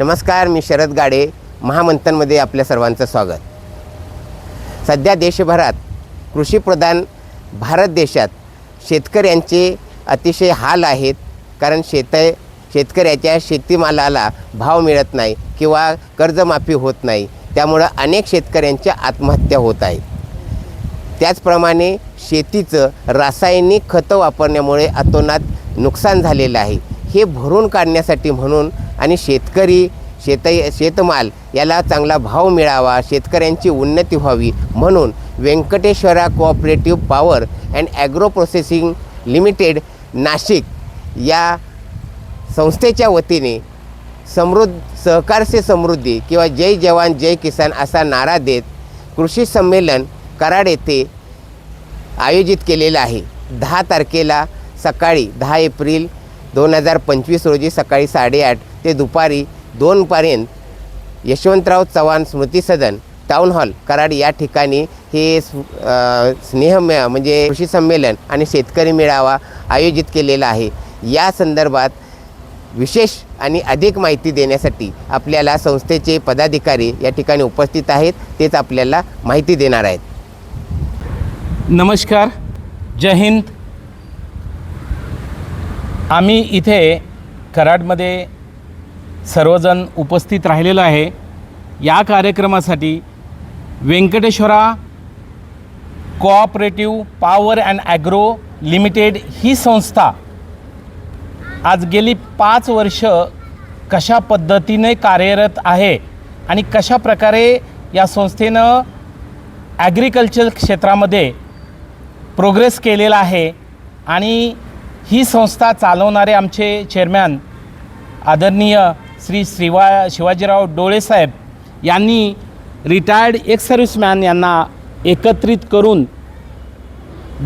नमस्कार मी शरद गाडे महामंथनमध्ये आपल्या सर्वांचं स्वागत. सध्या देशभरात कृषीप्रधान भारत देशात शेतकऱ्यांचे अतिशय हाल आहेत. कारण शेत शेतकऱ्याच्या शेतीमालाला भाव मिळत नाही किंवा कर्जमाफी होत नाही. त्यामुळं अनेक शेतकऱ्यांच्या आत्महत्या होत आहेत. त्याचप्रमाणे शेतीचं रासायनिक खतं वापरण्यामुळे अतोनात नुकसान झालेलं आहे. हे भरून काढण्यासाठी म्हणून आणि शेतकरी शेत शेतमाल याला चांगला भाव मिळावा शेतकऱ्यांची उन्नती व्हावी म्हणून Venkateshwara cooperative power and agro processing limited Nashik या संस्थेच्या वतीने समृद्ध सहकार से समृद्धी किंवा जय जवान जय किसान असा नारा देत कृषी संमेलन कराड येथे आयोजित केलेलं आहे. दहा तारखेला सकाळी दहा एप्रिल दोन हजार पंचवीस रोजी सकाळी साडेआठ ते दुपारी दोनपर्यंत यशवंतराव चव्हाण स्मृती सदन टाऊन हॉल कराड या ठिकाणी हे स्नेह म्हणजे कृषी संमेलन आणि शेतकरी मेळावा आयोजित केलेला आहे. या संदर्भात विशेष आणि अधिक माहिती देण्यासाठी आपल्याला संस्थेचे पदाधिकारी या ठिकाणी उपस्थित आहेत तेच आपल्याला माहिती देणार आहेत. नमस्कार. जय हिंद. आम्ही इथे कराडमध्ये सर्वजण उपस्थित राहिलेलं आहे. या कार्यक्रमासाठी Venkateshwara cooperative power and agro limited ही संस्था आज गेली पाच वर्ष कशा पद्धतीने कार्यरत आहे आणि कशा प्रकारे या संस्थेनं ॲग्रिकल्चर क्षेत्रामध्ये प्रोग्रेस केलेला आहे आणि ही संस्था चालवणारे आमचे चेअरमॅन आदरणीय श्री श्रीवा शिवाजीराव डोळेसाहेब यांनी रिटायर्ड एक्स सर्व्हिसमॅन यांना एकत्रित करून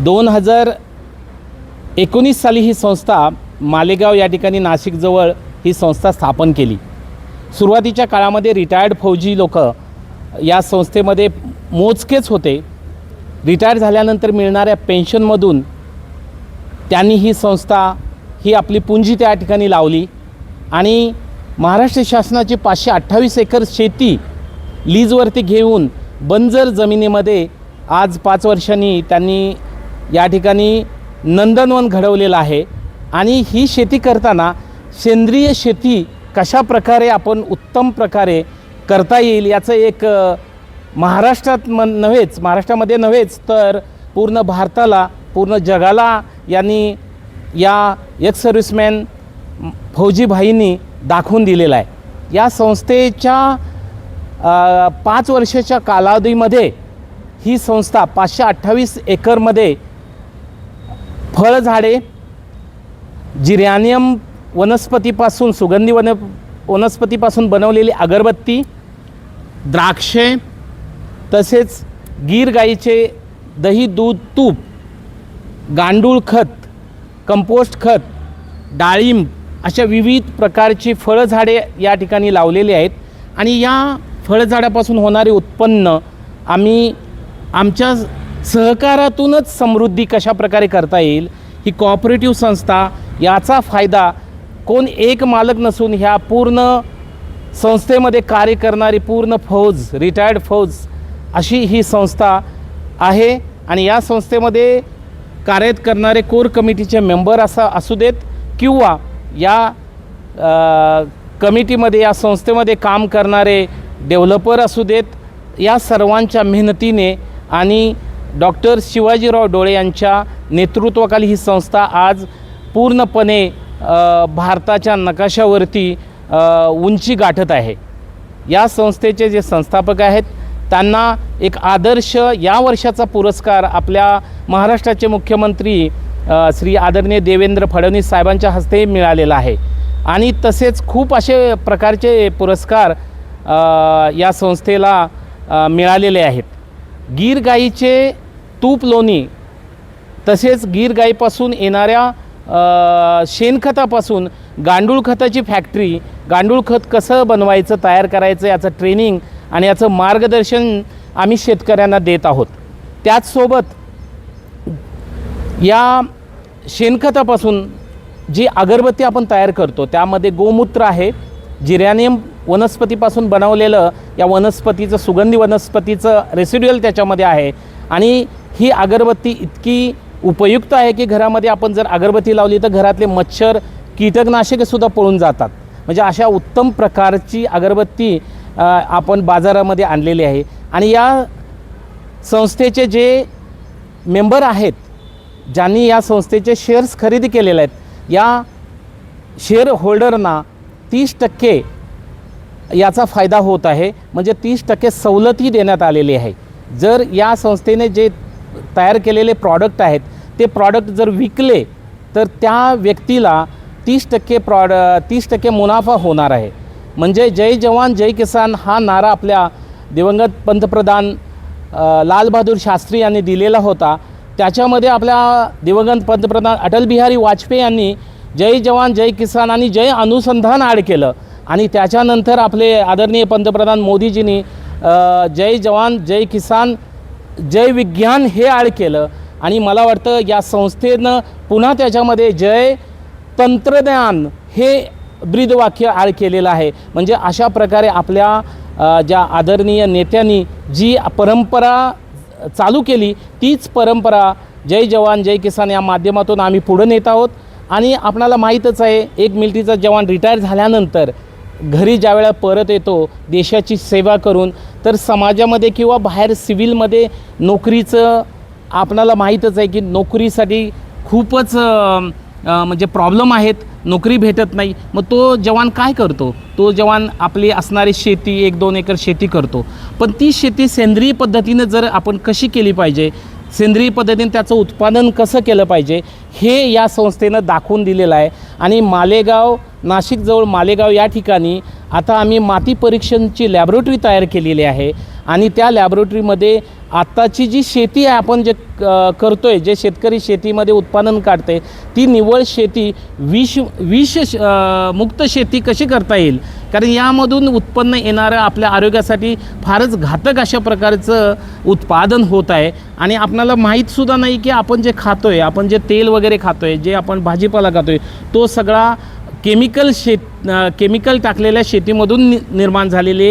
दोन हजार एकोणीस साली ही संस्था मालेगाव या ठिकाणी नाशिकजवळ ही संस्था स्थापन केली. सुरुवातीच्या काळामध्ये रिटायर्ड फौजी लोक या संस्थेमध्ये मोजकेच होते. रिटायर झाल्यानंतर मिळणाऱ्या पेन्शनमधून त्यांनी ही संस्था ही आपली पुंजी त्या ठिकाणी लावली आणि महाराष्ट्र शासनाची पाचशे अठ्ठावीस एकर शेती लीजवरती घेऊन बंजर जमिनीमध्ये आज पाच वर्षांनी त्यांनी या ठिकाणी नंदनवन घडवलेलं आहे. आणि ही शेती करताना सेंद्रिय शेती कशा प्रकारे आपण उत्तम प्रकारे करता येईल याचं एक महाराष्ट्रात म नव्हेच महाराष्ट्रामध्ये नव्हेच तर पूर्ण भारताला पूर्ण जगाला यांनी या एक्स सर्व्हिसमॅन फौजी भाईंनी दाखवून दिलेला आहे. या संस्थेच्या पाच वर्षाच्या कालावधीमध्ये ही संस्था पाचशे अठ्ठावीस एकरमध्ये फळझाडे जिरॅनियम वनस्पतीपासून सुगंधी वन वनस्पतीपासून बनवलेली अगरबत्ती द्राक्षे तसेच गीर गाईचे दही दूध तूप गांडूळ खत कंपोस्ट खत डाळिंब अशा विविध प्रकारची फळझाडे या ठिकाणी लावलेली आहेत. आणि या फळझाडापासून होणारे उत्पन्न आम्ही आमच्या सहकारातूनच समृद्धी कशा प्रकारे करता येईल ही कॉपरेटिव्ह संस्था याचा फायदा कोण एक मालक नसून ह्या पूर्ण संस्थेमध्ये कार्य करणारी पूर्ण फौज रिटायर्ड फौज अशी ही संस्था आहे. आणि या संस्थेमध्ये कार्यरत करणारे कोर कमिटीचे मेंबर असा असू देत किंवा या कमिटीमध्ये या संस्थेमध्ये काम करणारे डेव्हलपर असू देत या सर्वांच्या मेहनतीने आणि डॉक्टर शिवाजीराव डोळे यांच्या नेतृत्वाखाली ही संस्था आज पूर्णपणे भारताच्या नकाशावरती उंची गाठत आहे. या संस्थेचे जे संस्थापक आहेत त्यांना एक आदर्श या वर्षाचा पुरस्कार आपल्या महाराष्ट्राचे मुख्यमंत्री श्री आदरणीय देवेंद्र फडणवीस साहेबांच्या हस्ते मिळालेला आहे. आणि तसेच खूप असे प्रकारचे पुरस्कार या संस्थेला मिळालेले आहेत. गीर गाईचे तूप लोणी तसेच गीर गाईपासून येणाऱ्या शेणखतापासून गांडूळ खताची फॅक्टरी गांडूळ खत कसं बनवायचं तयार करायचं याचं ट्रेनिंग आणि याचं मार्गदर्शन आम्ही शेतकऱ्यांना देत आहोत. त्याचसोबत या शेणखतापासून जी अगरबत्ती आपण तयार करतो त्यामध्ये गोमूत्र आहे जिरॅनियम वनस्पतीपासून बनवलेलं या वनस्पतीचं सुगंधी वनस्पतीचं रेसिड्युअल त्याच्यामध्ये आहे. आणि ही अगरबत्ती इतकी उपयुक्त आहे की घरामध्ये आपण जर अगरबत्ती लावली तर घरातले मच्छर कीटकनाशकेसुद्धा पळून जातात. म्हणजे अशा उत्तम प्रकारची अगरबत्ती आपण बाजारामध्ये आणलेली आहे. आणि या संस्थेचे जे मेंबर आहेत ज्यांनी या संस्थेचे शेअर्स खरेदी केलेले आहेत या शेअर होल्डरना तीस टक्के याचा फायदा होत आहे. म्हणजे तीस टक्के सवलती देण्यात आलेली आहे. जर या संस्थेने जे तयार केलेले प्रॉडक्ट आहेत ते प्रॉडक्ट जर विकले तर त्या व्यक्तीला तीस टक्के प्रॉड तीस टक्के मुनाफा होणार आहे. म्हणजे जय जवान जय किसान हा नारा आपल्या दिवंगत पंतप्रधान लालबहादूर शास्त्री यांनी दिलेला होता. त्याच्यामध्ये आपल्या दिवंगत पंतप्रधान अटल बिहारी वाजपेयी यांनी जय जवान जय किसान आणि जय अनुसंधान ॲड केलं. आणि त्याच्यानंतर आपले आदरणीय पंतप्रधान मोदीजींनी जय जवान जय किसान जय विज्ञान हे ॲड केलं. आणि मला वाटतं या संस्थेनं पुन्हा त्याच्यामध्ये जय तंत्रज्ञान हे ब्रीदवाक्य ॲड केलेलं आहे. म्हणजे अशा प्रकारे आपल्या ज्या आदरणीय नेत्यांनी जी परंपरा चालू केली तीच परंपरा जय जवान जय किसान या माध्यमातून आम्ही पुढे नेत आहोत. आणि आपणाला माहीतच आहे एक मिलिटरीचा जवान रिटायर झाल्यानंतर घरी ज्यावेळेला परत येतो देशाची सेवा करून तर समाजामध्ये किंवा बाहेर सिव्हिलमध्ये नोकरीचं आपणाला माहीतच आहे की नोकरीसाठी खूपच म्हणजे प्रॉब्लेम आहेत. नोकरी भेटत नाही. मग तो जवान काय करतो? तो जवान आपली असणारी शेती एक दोन एकर शेती करतो. पण ती शेती सेंद्रिय पद्धतीनं जर आपण कशी केली पाहिजे सेंद्रिय पद्धतीने त्याचं उत्पादन कसं केलं पाहिजे हे या संस्थेनं दाखवून दिलेलं आहे. आणि मालेगाव नाशिकजवळ मालेगाव या ठिकाणी आता आम्ही माती परीक्षणची लॅबोरेटरी तयार केलेली आहे. आणि त्या लॅबोरेटरीमध्ये आत्ताची जी शेती आहे आपण जे क- आहे जे शेतकरी शेतीमध्ये उत्पादन काढते ती निव्वळ शेती विष विष श- मुक्त शेती कशी करता येईल? कारण यामधून उत्पन्न येणारं आपल्या आरोग्यासाठी फारच घातक अशा प्रकारचं उत्पादन होत आहे. आणि आपणाला माहीतसुद्धा नाही की आपण जे खातो आहे आपण जे तेल वगैरे खातो आहे जे आपण भाजीपाला खातो आहे तो सगळा केमिकल शेत केमिकल टाकलेल्या शेतीमधून नि निर्माण झालेले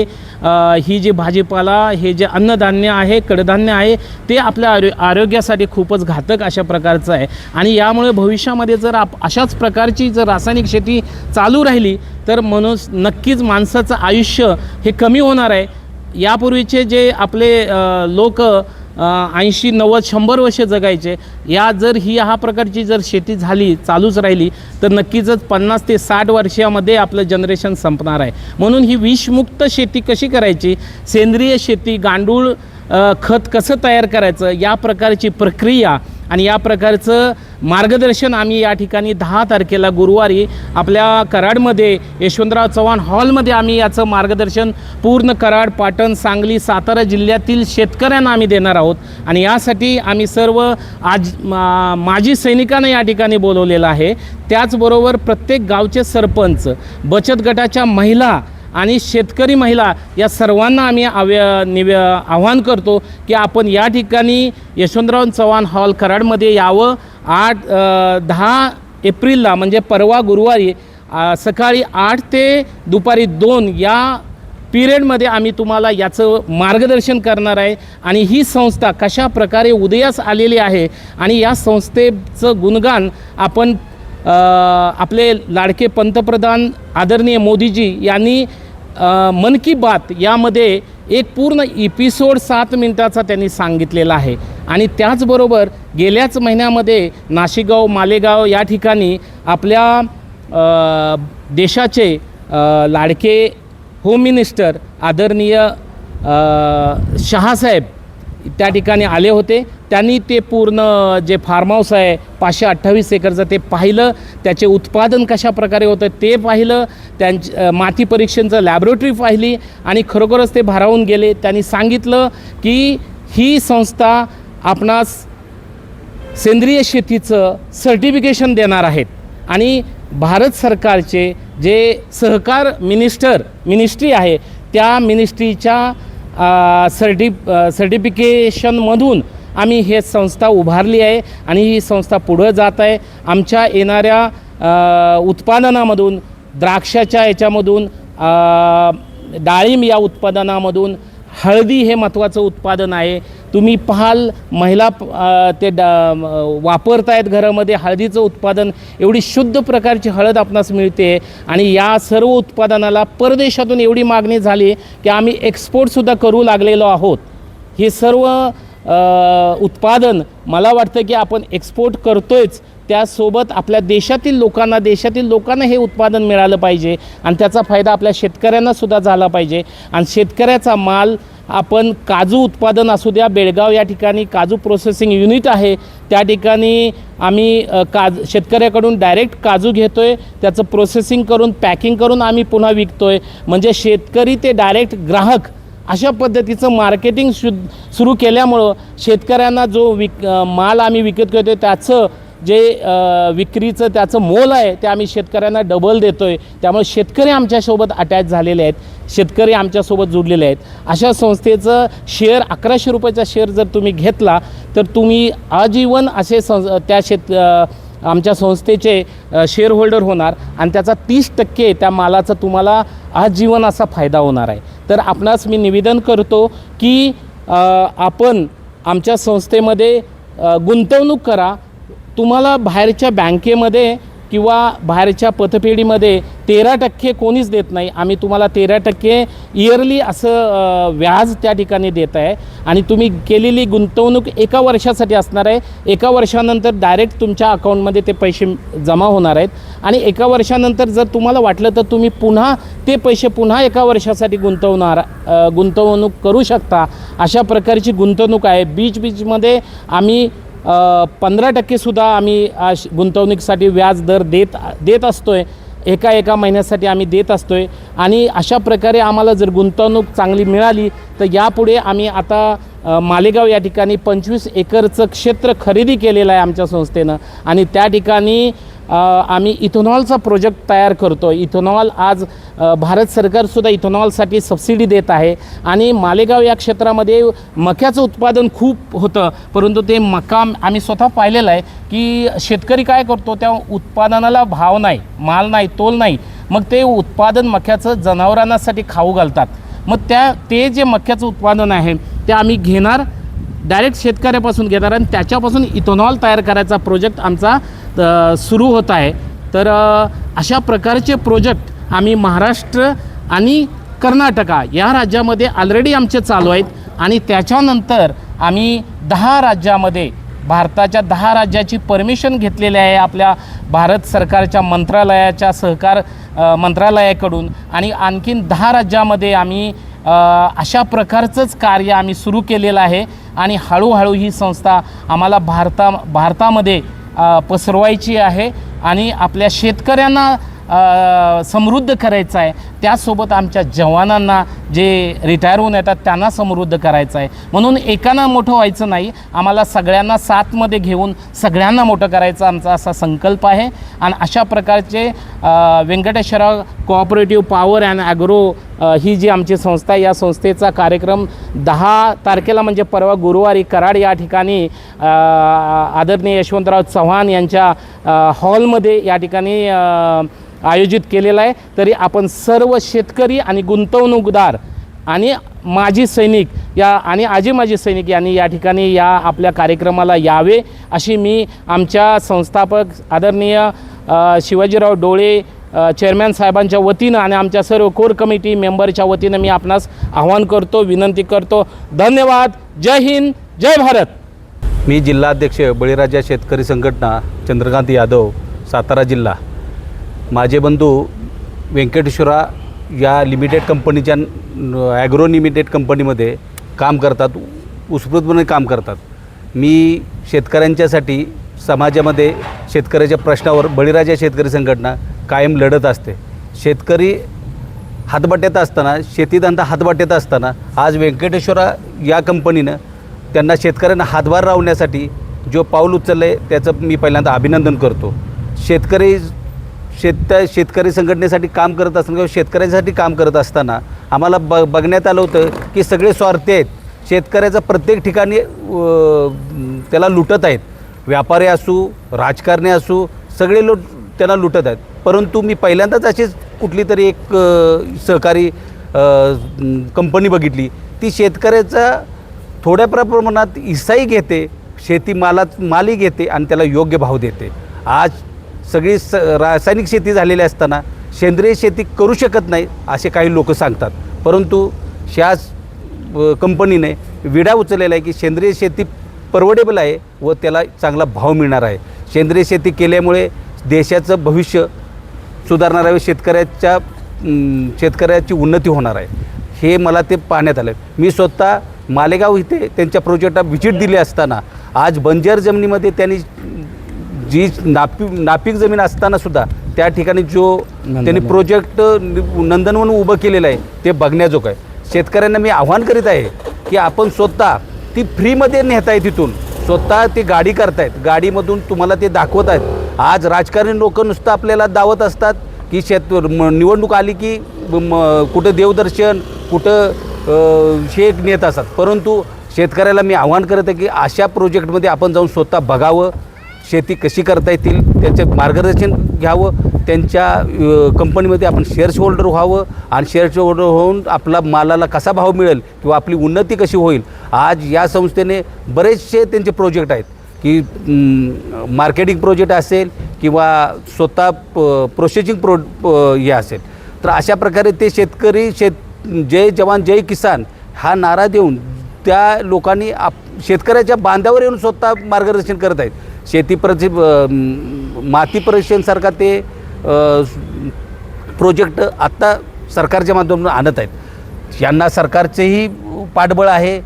ही जी भाजीपाला हे जे अन्नधान्य आहे कडधान्य आहे ते आपल्या आरो आरोग्यासाठी खूपच घातक अशा प्रकारचं आहे. आणि यामुळे भविष्यामध्ये जर आप अशाच प्रकारची जर रासायनिक शेती चालू राहिली तर मनुस नक्कीच माणसाचं आयुष्य हे कमी होणार आहे. यापूर्वीचे जे आपले लोक ऐंशी नव्वद शंभर वर्ष जगायचे. या जर ही ह्या प्रकारची जर शेती झाली चालूच राहिली तर नक्कीच पन्नास ते साठ वर्षामध्ये आपलं जनरेशन संपणार आहे. म्हणून ही विषमुक्त शेती कशी करायची? सेंद्रिय शेती गांडूळ खत कसं तयार करायचं? या प्रकारची प्रक्रिया आणि या प्रकारचं मार्गदर्शन आम्ही या ठिकाणी दहा तारखेला गुरुवारी आपल्या कराडमध्ये यशवंतराव चव्हाण हॉलमध्ये आम्ही याचं मार्गदर्शन पूर्ण कराड पाटण सांगली सातारा जिल्ह्यातील शेतकऱ्यांना आम्ही देणार आहोत. आणि यासाठी आम्ही सर्व आज मा- माजी सैनिकांना या ठिकाणी बोलवलेलं आहे. त्याचबरोबर प्रत्येक गावचे सरपंच बचत गटाच्या महिला आणि शेतकरी महिला या सर्वांना आम्ही आव्य निव आव्हान करतो की आपण या ठिकाणी यशवंतराव चव्हाण हॉल कराडमध्ये यावं. आठ दहा एप्रिलला म्हणजे परवा गुरुवारी सकाळी आठ ते दुपारी दोन या पिरियडमध्ये आम्ही तुम्हाला याचं मार्गदर्शन करणार आहे. आणि ही संस्था कशा प्रकारे उदयास आलेली आहे आणि या संस्थेचं गुणगान आपण आपले लाडके पंतप्रधान आदरणीय मोदीजी यांनी मन की बात यामध्ये एक पूर्ण एपिसोड सात मिनिटाचा त्यांनी सांगितलेला आहे. आणि त्याचबरोबर गेल्याच महिन्यामध्ये नाशिकगाव मालेगाव या ठिकाणी आपल्या देशाचे लाडके होम मिनिस्टर आदरणीय शहासाहेब त्या ठिकाणी आले होते. त्यांनी ते पूर्ण जे फार्म हाऊस आहे पाचशे अठ्ठावीस एकरचं ते पाहिलं. त्याचे उत्पादन कशा प्रकारे होतं ते पाहिलं. त्यांची माती परीक्षणचं लॅबोरेटरी पाहिली आणि खरोखरच ते भारावून गेले. त्यांनी सांगितलं की ही संस्था आपणास सेंद्रिय शेतीचं सर्टिफिकेशन देणार आहेत. आणि भारत सरकारचे जे सहकार मिनिस्टर मिनिस्ट्री आहे त्या मिनिस्ट्रीच्या सर्टि सर्टिफिकेशनमधून आम्ही हे संस्था उभारली आहे आणि ही संस्था पुढं जात आहे. आमच्या येणाऱ्या उत्पादनामधून द्राक्षाच्या याच्यामधून डाळिंब या उत्पादनामधून हळदी हे महत्त्वाचं उत्पादन आहे. तुम्ही पाहाल महिला ते ड वापरतायत घरामध्ये हळदीचं उत्पादन एवढी शुद्ध प्रकारची हळद आपणास मिळते. आणि या सर्व उत्पादनाला परदेशातून एवढी मागणी झाली की आम्ही एक्सपोर्टसुद्धा करू लागलेलो आहोत. हे सर्व उत्पादन मला वाटतं की आपण एक्सपोर्ट करतोयच. त्यासोबत आपल्या देशातील लोकांना देशातील लोकांना हे उत्पादन मिळालं पाहिजे आणि त्याचा फायदा आपल्या शेतकऱ्यांनासुद्धा झाला पाहिजे. आणि शेतकऱ्याचा माल आपण काजू उत्पादन असू द्या बेळगाव या ठिकाणी काजू प्रोसेसिंग युनिट आहे. त्या ठिकाणी आम्ही काज शेतकऱ्याकडून डायरेक्ट काजू घेतो आहे त्याचं प्रोसेसिंग करून पॅकिंग करून आम्ही पुन्हा विकतो आहे म्हणजे शेतकरी ते डायरेक्ट ग्राहक अशा पद्धतीचं मार्केटिंग शु सुरू केल्यामुळं शेतकऱ्यांना जो विक माल आम्ही विकत घेतो त्याचं जे विक्रीचं त्याचं मोल आहे ते आम्ही शेतकऱ्यांना डबल देतो आहे त्यामुळे शेतकरी आमच्यासोबत अटॅच झालेले आहेत. शेतकरी आमच्यासोबत जुडलेले आहेत. अशा संस्थेचं शेअर अकराशे रुपयाचा शेअर जर तुम्ही घेतला तर तुम्ही आजीवन असे सं त्या शेत आमच्या संस्थेचे शेअर होल्डर होणार आणि त्याचा तीस टक्के त्या मालाचा तुम्हाला आजीवन असा फायदा होणार आहे. तर आपणास मी निवेदन करतो की आपण आमच्या संस्थेमध्ये गुंतवणूक करा तुम्हाला बाहेरच्या बँकेमध्ये किंवा बाहेरच्या पतपेढीमध्ये तेरा टक्के कोणीच देत नाही. आम्ही तुम्हाला तेरा टक्के इयरली असं व्याज त्या ठिकाणी देत आहे. आणि तुम्ही केलेली गुंतवणूक एका वर्षासाठी असणार आहे. एका वर्षानंतर डायरेक्ट तुमच्या अकाउंटमध्ये ते पैसे जमा होणार आहेत. आणि एका वर्षानंतर जर तुम्हाला वाटलं तर तुम्ही पुन्हा ते पैसे पुन्हा एका वर्षासाठी गुंतवणार गुंतवणूक करू शकता. अशा प्रकारची गुंतवणूक आहे. बीच बीचमध्ये आम्ही पंधरा टक्केसुद्धा आम्ही अश- गुंतवणुकीसाठी व्याज दर देत देत असतो आहे एका एका महिन्यासाठी आम्ही देत असतो आहे आणि अशा प्रकारे आम्हाला जर गुंतवणूक चांगली मिळाली तर यापुढे आम्ही आता मालेगाव या ठिकाणी पंचवीस एकरचं क्षेत्र खरेदी केलेलं आहे आमच्या संस्थेनं. आणि त्या ठिकाणी आम्ही इथेनॉलचा प्रोजेक्ट तयार करतो. इथेनॉल आज भारत सरकारसुद्धा इथेनॉलसाठी सबसिडी देत आहे. आणि मालेगाव या क्षेत्रामध्ये मक्याचं उत्पादन खूप होतं. परंतु ते मका आम्ही स्वतः पाहिलेलं आहे की शेतकरी काय करतो त्या उत्पादनाला भाव नाही माल नाही तोल नाही. मग ते उत्पादन मक्याचं जनावरांसाठी खाऊ घालतात. मग त्या ते जे मक्याचं उत्पादन आहे ते आम्ही घेणार. डायरेक्ट शेतकऱ्यापासून घेणार आणि त्याच्यापासून इथेनॉल तयार करायचा प्रोजेक्ट आमचा सुरू होत आहे. तर अशा प्रकारचे प्रोजेक्ट आम्ही महाराष्ट्र आणि कर्नाटका या राज्यामध्ये ऑलरेडी आमचे चालू आहेत आणि त्याच्यानंतर आम्ही दहा राज्यामध्ये भारताच्या दहा राज्याची परमिशन घेतलेली आहे आपल्या भारत सरकारच्या मंत्रालयाच्या सहकार मंत्रालयाकडून आणि आणखीन दहा राज्यामध्ये आम्ही अशा प्रकारचंच कार्य आम्ही सुरू केलेलं आहे. आणि हळूहळू ही संस्था आम्हाला भारता भारतामध्ये पसरवायची आहे आणि आपल्या शेतकऱ्यांना समृद्ध करायचं आहे. त्याचसोबत आमच्या जवानांना जे रिटायर होऊन येतात त्यांना समृद्ध करायचं आहे. म्हणून एकानं मोठं व्हायचं नाही आम्हाला सगळ्यांना साथमध्ये घेऊन सगळ्यांना मोठं करायचं आमचा असा संकल्प आहे. आणि अशा प्रकारचे अ, Venkateshwara cooperative power and agro ही जी आमची संस्था आहे या संस्थेचा कार्यक्रम दहा तारखेला म्हणजे परवा गुरुवारी कराड या ठिकाणी आदरणीय यशवंतराव चव्हाण यांच्या हॉलमध्ये या ठिकाणी आयोजित केलेला आहे. तरी आपण सर्व शेतकरी आणि गुंतवणूकदार आणि माजी सैनिक या आणि आजी माजी सैनिक यांनी या ठिकाणी या आपल्या कार्यक्रमाला यावे अशी मी आमच्या संस्थापक आदरणीय शिवाजीराव डोळे चेअरमॅन साहेबांच्या वतीनं आणि आमच्या सर्व कोर कमिटी मेंबरच्या वतीनं मी आपणास आवाहन करतो विनंती करतो. धन्यवाद. जय हिंद. जय भारत. मी जिल्हाध्यक्ष बळीराजा शेतकरी संघटना चंद्रकांत यादव सातारा जिल्हा. माझे बंधू व्यंकटेश्वरा या लिमिटेड कंपनीच्या ॲग्रो लिमिटेड कंपनीमध्ये काम करतात उत्स्फूर्तपणे काम करतात. मी शेतकऱ्यांच्यासाठी समाजामध्ये शेतकऱ्याच्या प्रश्नावर बळीराजा शेतकरी संघटना कायम लढत असते. शेतकरी हातबाट्यात असताना शेतीधंदा हातबाट्यात असताना आज व्यंकटेश्वरा या कंपनीनं त्यांना शेतकऱ्यांना हातभार लावण्यासाठी जो पाऊल उचललं आहे त्याचं मी पहिल्यांदा अभिनंदन करतो. शेतकरी शेत शेतकरी संघटनेसाठी काम करत असताना किंवा शेतकऱ्यांसाठी काम करत असताना आम्हाला ब बघण्यात आलं होतं की सगळे स्वार्थी आहेत. शेतकऱ्याचा प्रत्येक ठिकाणी त्याला लुटत आहेत. व्यापारी असू राजकारणी असू सगळे लोक त्यांना लुटत आहेत. परंतु मी पहिल्यांदाच अशीच कुठली तरी एक सहकारी कंपनी बघितली. ती शेतकऱ्याचा थोड्या प्रमाणात हिस्साही घेते शेतीमालात मालही घेते आणि त्याला योग्य भाव देते. आज सगळी स रासायनिक शेती झालेली असताना सेंद्रिय शेती करू शकत नाही असे काही लोक सांगतात. परंतु शास कंपनीने विडा उचललेला आहे की सेंद्रिय शेती परवडेबल आहे व त्याला चांगला भाव मिळणार आहे. सेंद्रिय शेती केल्यामुळे देशाचं भविष्य सुधारणार आहे शेतकऱ्याच्या शेतकऱ्याची उन्नती होणार आहे. हे मला ते पाहण्यात आलं मी स्वतः मालेगाव इथे त्यांच्या प्रोजेक्टला व्हिजिट दिली असताना आज बंजर जमिनीमध्ये त्यांनी जी नापी नापीक जमीन असताना सुद्धा त्या ठिकाणी जो त्यांनी प्रोजेक्ट नंदनवन उभं केलेलं आहे ते बघण्याजोगं आहे. शेतकऱ्यांना मी आव्हान करीत आहे की आपण स्वतः ती फ्रीमध्ये नेताय तिथून. स्वतः ते गाडी करतायत. गाडीमधून तुम्हाला ते दाखवत आहेत. आज राजकारणी लोक नुसतं आपल्याला दावत असतात की शेत म- निवडणूक आली की कुठं देवदर्शन कुठं हे नेत असतात. परंतु शेतकऱ्याला मी आव्हान करत आहे की अशा प्रोजेक्टमध्ये आपण जाऊन स्वतः बघावं. शेती कशी करता येतील त्याचं मार्गदर्शन घ्यावं त्यांच्या कंपनीमध्ये आपण शेअर्स होल्डर व्हावं आणि शेअर्स होल्डर होऊन आपला मालाला कसा भाव मिळेल किंवा आपली उन्नती कशी होईल आज या संस्थेने बरेचसे त्यांचे प्रोजेक्ट आहेत की मार्केटिंग प्रोजेक्ट असेल किंवा स्वतः प्रोसेसिंग प्रो हे असेल. तर अशा प्रकारे ते शेतकरी शेत जय जवान जय किसान हा नारा देऊन त्या लोकांनी आप शेतकऱ्याच्या बांधावर येऊन स्वतः मार्गदर्शन करत आहेत. शेती प्रति माती परीक्षणसारखा ते प्रोजेक्ट आत्ता सरकारच्या माध्यमातून आणत आहेत. यांना सरकारचेही पाठबळ आहे.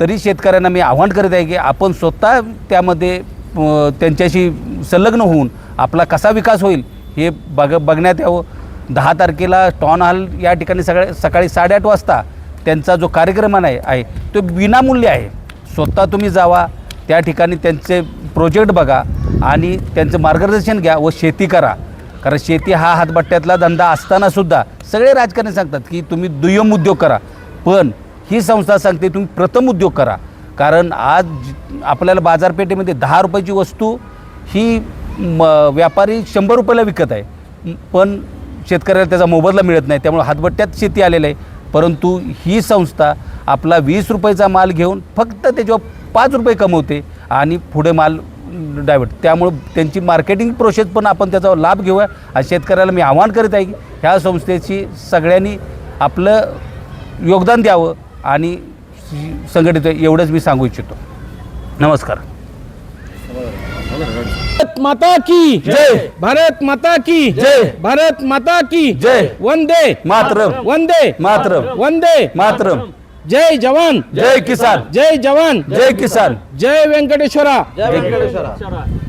तरी शेतकऱ्यांना मी आव्हान करत आहे की आपण स्वतः त्यामध्ये त्यांच्याशी संलग्न होऊन आपला कसा विकास होईल हे बघ बघण्यात यावं. दहा तारखेला टॉन हॉल या ठिकाणी सगळ्या सकाळी साडेआठ वाजता त्यांचा जो कार्यक्रम आहे आहे तो विनामूल्य आहे. स्वतः तुम्ही जावा त्या ठिकाणी त्यांचे प्रोजेक्ट बघा आणि त्यांचं मार्गदर्शन घ्या व शेती करा. कारण शेती हा हातबट्ट्यातला धंदा असतानासुद्धा सगळे राजकारणी सांगतात की तुम्ही दुय्यम उद्योग करा. पण ही संस्था सांगते तुम्ही प्रथम उद्योग करा. कारण आज आपल्याला बाजारपेठेमध्ये दहा रुपयाची वस्तू ही म व्यापारी शंभर रुपयाला विकत आहे. पण शेतकऱ्याला त्याचा मोबदला मिळत नाही. त्यामुळे हातबट्ट्यात शेती आलेलं आहे. परंतु ही संस्था आपला वीस रुपयाचा माल घेऊन फक्त त्याच्यावर पाच रुपये कमवते आणि पुढे माल डायवर्ट त्यामुळं त्यांची मार्केटिंग प्रोसेस पण आपण त्याचा लाभ घेऊया आणि शेतकऱ्याला मी आव्हान करीत आहे की ह्या संस्थेची सगळ्यांनी आपलं योगदान द्यावं आणि संघटित एवढंच मी सांगू इच्छितो. नमस्कार. भारत माता की जय. भारत माता की जय. भारत माता की जय. वंदे। मातरम. वंदे। मातरम. वंदे। मातरम। जय जवान। जय किसान। जय जवान। जय किसान। जय व्यंकटेश्वरा जय